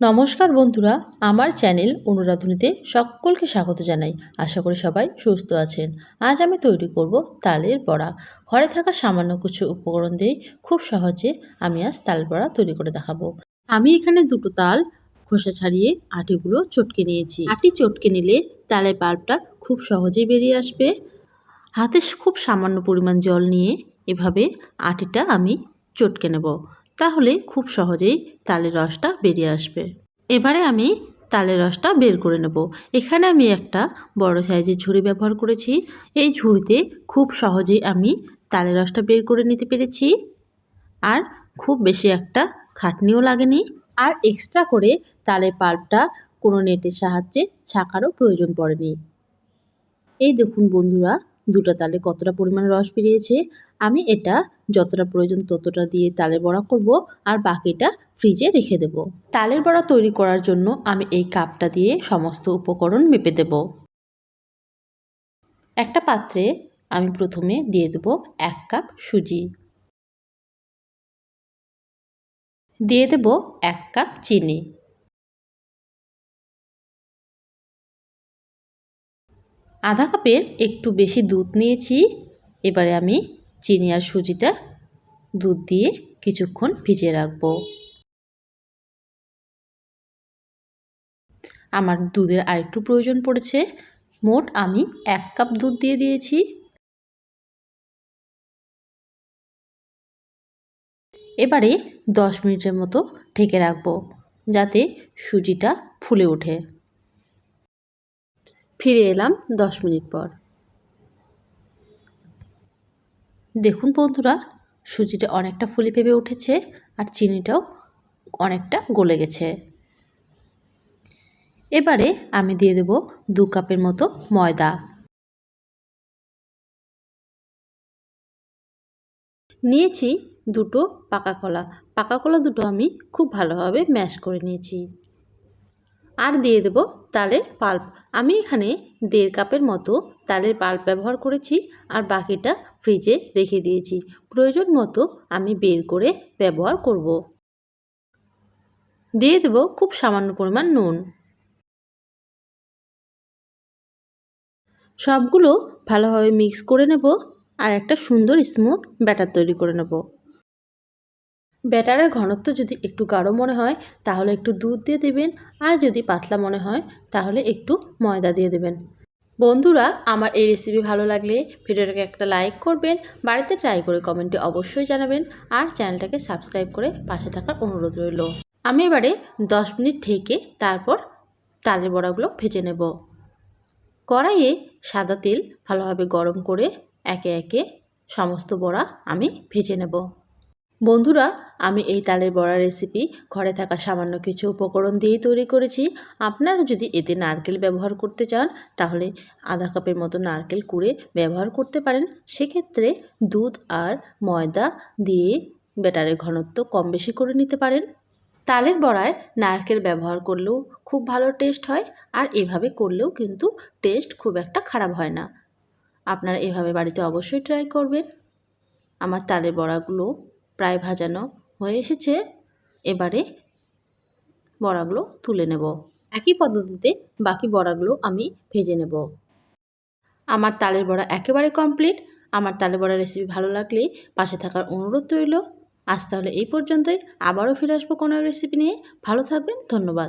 নমস্কার বন্ধুরা, আমার চ্যানেল অনুরাধুনিতে সকলকে স্বাগত জানাই। আশা করি সবাই সুস্থ আছেন। আজ আমি তৈরি করব তালের বড়া। ঘরে থাকা সামান্য কিছু উপকরণ দিয়েই খুব সহজে আমি আজ তাল বড়া তৈরি করে দেখাবো। আমি এখানে দুটো তাল, খোসা ছাড়িয়ে আটিগুলো চটকে নিয়েছি। আটি চটকে নিলে তালের পাল্পটা খুব সহজেই বেরিয়ে আসবে। হাতে খুব সামান্য পরিমাণ জল নিয়ে এভাবে আটিটা আমি চটকে নেব। তাহলে খুব সহজেই তালের রসটা বেরিয়ে আসবে। এবারে আমি তালের রসটা বের করে নেব। এখানে আমি একটা বড় সাইজের ঝুড়ি ব্যবহার করেছি। এই ঝুড়িতে খুব সহজেই আমি তালের রসটা বের করে নিতে পেরেছি। আর খুব বেশি একটা খাটনিও লাগেনি। আর এক্সট্রা করে তালের পাল্পটা কোনো নেটের সাহায্যে ছাকারও প্রয়োজন পড়েনি। এই দেখুন বন্ধুরা দুটো তালে কতটা পরিমাণ রস বেরিয়েছে? আমি এটা যতটা প্রয়োজন ততটা দিয়ে তালের বড়া করব আর বাকিটা ফ্রিজে রেখে দেব। তালের বড়া তৈরি করার জন্য আমি এই কাপটা দিয়ে সমস্ত উপকরণ মেপে দেব। একটা পাত্রে আমি প্রথমে দিয়ে দেব এক কাপ সুজি। দিয়ে দেব এক কাপ চিনি। আধা কাপের একটু বেশি দুধ নিয়েছি। এবারে আমি চিনি আর সুজিটা দুধ দিয়ে কিছুক্ষণ ভিজিয়ে রাখব। আমার দুধের আরেকটু প্রয়োজন পড়েছে। মোট আমি এক কাপ দুধ দিয়ে দিয়েছি। এবারে দশ মিনিটের মতো ঢেকে রাখব, যাতে সুজিটা ফুলে ওঠে। ফিরে এলাম দশ মিনিট পর। দেখুন বন্ধুরা, সুজিটা অনেকটা ফুলে পেঁপে উঠেছে আর চিনিটাও অনেকটা গলে গেছে। এবারে আমি দিয়ে দেব দু কাপের মতো ময়দা। নিয়েছি দুটো পাকা কলা। পাকা কলা দুটো আমি খুব ভালোভাবে ম্যাশ করে নিয়েছি। আর দিয়ে দেব তালের পাল্প। আমি এখানে দেড় কাপের মতো তালের পাল্প ব্যবহার করেছি আর বাকিটা ফ্রিজে রেখে দিয়েছি। প্রয়োজন মতো আমি বের করে ব্যবহার করব। দিয়ে দেব খুব সামান্য পরিমাণ নুন। সবগুলো ভালোভাবে মিক্স করে নেব আর একটা সুন্দর স্মুথ ব্যাটার তৈরি করে নেব। ব্যাটারের ঘনত্ব যদি একটু গাঢ় মনে হয়, তাহলে একটু দুধ দিয়ে দেবেন, আর যদি পাতলা মনে হয়, তাহলে একটু ময়দা দিয়ে দেবেন। বন্ধুরা, আমার এই রেসিপি ভালো লাগলে ভিডিওটাকে একটা লাইক করবেন, বাড়িতে ট্রাই করে কমেন্টে অবশ্যই জানাবেন, আর চ্যানেলটাকে সাবস্ক্রাইব করে পাশে থাকার অনুরোধ রইল। আমি এবারে দশ মিনিট ঢেকে তারপর তালের বড়াগুলো ভেজে নেব। কড়াইয়ে সাদা তেল ভালোভাবে গরম করে একে একে সমস্ত বড়া আমি ভেজে নেব। বন্ধুরা, আমি এই তালের বড়া রেসিপি ঘরে থাকা সামান্য কিছু উপকরণ দিয়েই তৈরি করেছি। আপনারা যদি এতে নারকেল ব্যবহার করতে চান, তাহলে আধা কাপের মতো নারকেল কুড়ে ব্যবহার করতে পারেন। সেক্ষেত্রে দুধ আর ময়দা দিয়ে ব্যাটারের ঘনত্ব কম বেশি করে নিতে পারেন। তালের বড়ায় নারকেল ব্যবহার করলেও খুব ভালো টেস্ট হয় আর এভাবে করলেও কিন্তু টেস্ট খুব একটা খারাপ হয় না। আপনারা এভাবে বাড়িতে অবশ্যই ট্রাই করবেন। আমার তালের বড়াগুলো প্রায় ভাজানো হয়ে এসেছে। এবারে বড়াগুলো তুলে নেব। একই পদ্ধতিতে বাকি বড়াগুলো আমি ভেজে নেব। আমার তালের বড়া একেবারে কমপ্লিট আমার তালের বড়া রেসিপি ভালো লাগলে পাশে থাকার অনুরোধ রইল। আজ তাহলে এই পর্যন্তই। আবারও ফিরে আসব কোনো রেসিপি নিয়ে। ভালো থাকবেন, ধন্যবাদ।